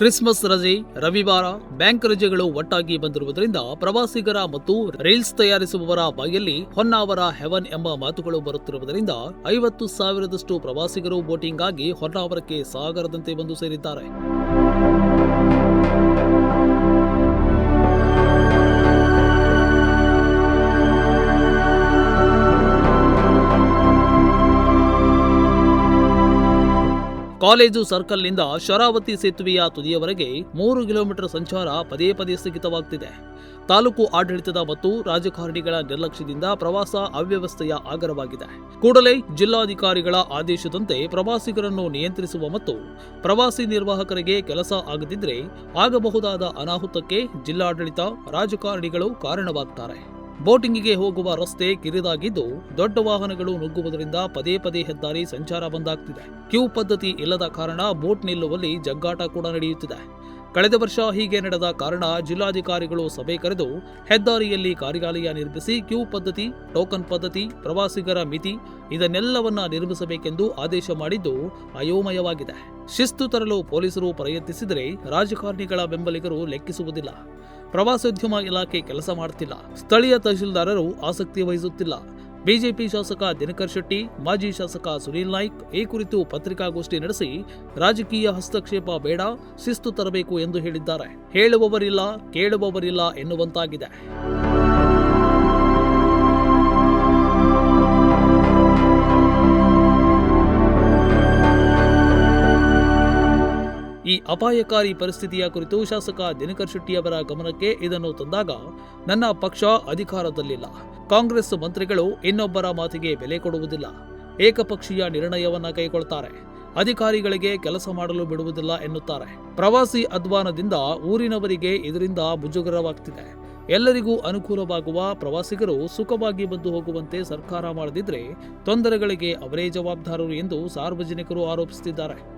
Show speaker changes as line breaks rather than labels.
Christmas ರಜೆ, ರವಿವಾರ, bank ರಜೆಗಳು ಒಟ್ಟಾಗಿ ಬಂದಿರುವುದರಿಂದ ಪ್ರವಾಸಿಗರ ಮತ್ತು ರೀಲ್ಸ್ ತಯಾರಿಸುವವರ ಬಾಯಲ್ಲಿ ಹೊನ್ನಾವರ ಹೆವನ್ ಎಂಬ ಮಾತುಗಳು ಬರುತ್ತಿರುವುದರಿಂದ ಐವತ್ತು ಸಾವಿರದಷ್ಟು ಪ್ರವಾಸಿಗರು ಬೋಟಿಂಗ್ ಆಗಿ ಹೊನ್ನಾವರಕ್ಕೆ ಸಾಗರದಂತೆ ಬಂದು ಸೇರಿದ್ದಾರೆ. ಕಾಲೇಜು ಸರ್ಕಲ್ನಿಂದ ಶರಾವತಿ ಸೇತುವೆಯ ತುದಿಯವರೆಗೆ ಮೂರು ಕಿಲೋಮೀಟರ್ ಸಂಚಾರ ಪದೇ ಪದೇ ಸ್ಥಗಿತವಾಗ್ತಿದೆ. ತಾಲೂಕು ಆಡಳಿತದ ಮತ್ತು ರಾಜಕಾರಣಿಗಳ ನಿರ್ಲಕ್ಷ್ಯದಿಂದ ಪ್ರವಾಸ ಅವ್ಯವಸ್ಥೆಯ ಆಗರವಾಗಿದೆ. ಕೂಡಲೇ ಜಿಲ್ಲಾಧಿಕಾರಿಗಳ ಆದೇಶದಂತೆ ಪ್ರವಾಸಿಗರನ್ನು ನಿಯಂತ್ರಿಸುವ ಮತ್ತು ಪ್ರವಾಸಿ ನಿರ್ವಾಹಕರಿಗೆ ಕೆಲಸ ಆಗದಿದ್ರೆ ಆಗಬಹುದಾದ ಅನಾಹುತಕ್ಕೆ ಜಿಲ್ಲಾಡಳಿತ, ರಾಜಕಾರಣಿಗಳು ಕಾರಣವಾಗ್ತಾರೆ. ಬೋಟಿಂಗಿಗೆ ಹೋಗುವ ರಸ್ತೆ ಕಿರಿದಾಗಿದ್ದು, ದೊಡ್ಡ ವಾಹನಗಳು ನುಗ್ಗುವುದರಿಂದ ಪದೇ ಪದೇ ಹೆದ್ದಾರಿ ಸಂಚಾರ ಬಂದಾಗ್ತಿದೆ. ಕ್ಯೂ ಪದ್ಧತಿ ಇಲ್ಲದ ಕಾರಣ ಬೋಟ್ ನಿಲ್ಲುವಲ್ಲಿ ಜಗ್ಗಾಟ ಕೂಡ ನಡೆಯುತ್ತಿದೆ. ಕಳೆದ ವರ್ಷ ಹೀಗೆ ನಡೆದ ಕಾರಣ ಜಿಲ್ಲಾಧಿಕಾರಿಗಳು ಸಭೆ ಕರೆದು ಹೆದ್ದಾರಿಯಲ್ಲಿ ಕಾರ್ಯಾಲಯ ನಿರ್ಮಿಸಿ ಕ್ಯೂ ಪದ್ಧತಿ, ಟೋಕನ್ ಪದ್ಧತಿ, ಪ್ರವಾಸಿಗರ ಮಿತಿ ಇದನ್ನೆಲ್ಲವನ್ನ ನಿರ್ಮಿಸಬೇಕೆಂದು ಆದೇಶ ಮಾಡಿದ್ದು ಅಯೋಮಯವಾಗಿದೆ. ಶಿಸ್ತು ತರಲು ಪೊಲೀಸರು ಪ್ರಯತ್ನಿಸಿದರೆ ರಾಜಕಾರಣಿಗಳ ಬೆಂಬಲಿಗರು ಲೆಕ್ಕಿಸುವುದಿಲ್ಲ. ಪ್ರವಾಸೋದ್ಯಮ ಇಲಾಖೆ ಕೆಲಸ ಮಾಡುತ್ತಿಲ್ಲ ಸ್ಥಳೀಯ ತಹಶೀಲ್ದಾರರು ಆಸಕ್ತಿ ವಹಿಸುತ್ತಿಲ್ಲ. ಬಿಜೆಪಿ ಶಾಸಕ ದಿನಕರ್ ಶೆಟ್ಟಿ, ಮಾಜಿ ಶಾಸಕ ಸುನೀಲ್ ನಾಯ್ಕ್ ಈ ಕುರಿತು ಪತ್ರಿಕಾಗೋಷ್ಠಿ ನಡೆಸಿ, ರಾಜಕೀಯ ಹಸ್ತಕ್ಷೇಪ ಬೇಡ, ಶಿಸ್ತು ತರಬೇಕು ಎಂದು ಹೇಳಿದ್ದಾರೆ. ಹೇಳುವವರಿಲ್ಲ, ಕೇಳುವವರಿಲ್ಲ ಎನ್ನುವಂತಾಗಿದೆ. ಈ ಅಪಾಯಕಾರಿ ಪರಿಸ್ಥಿತಿಯ ಕುರಿತು ಶಾಸಕ ದಿನಕರ್ ಶೆಟ್ಟಿಯವರ ಗಮನಕ್ಕೆ ಇದನ್ನು ತಂದಾಗ, ನನ್ನ ಪಕ್ಷ ಅಧಿಕಾರದಲ್ಲಿಲ್ಲ. ಕಾಂಗ್ರೆಸ್ ಮಂತ್ರಿಗಳು ಇನ್ನೊಬ್ಬರ ಮಾತಿಗೆ ಬೆಲೆ ಕೊಡುವುದಿಲ್ಲ. ಏಕಪಕ್ಷೀಯ ನಿರ್ಣಯವನ್ನ ಕೈಗೊಳ್ತಾರೆ. ಅಧಿಕಾರಿಗಳಿಗೆ ಕೆಲಸ ಮಾಡಲು ಬಿಡುವುದಿಲ್ಲ ಎನ್ನುತ್ತಾರೆ. ಪ್ರವಾಸಿ ಅಧ್ವಾನದಿಂದ ಊರಿನವರಿಗೆ ಇದರಿಂದ ಮುಜುಗರವಾಗ್ತಿದೆ ಎಲ್ಲರಿಗೂ ಅನುಕೂಲವಾಗುವ ಪ್ರವಾಸಿಗರು ಸುಖವಾಗಿ ಬಂದು ಹೋಗುವಂತೆ ಸರ್ಕಾರ ಮಾಡದಿದ್ರೆ, ತೊಂದರೆಗಳಿಗೆ ಅವರೇ ಜವಾಬ್ದಾರರು ಎಂದು ಸಾರ್ವಜನಿಕರು ಆರೋಪಿಸುತ್ತಿದ್ದಾರೆ.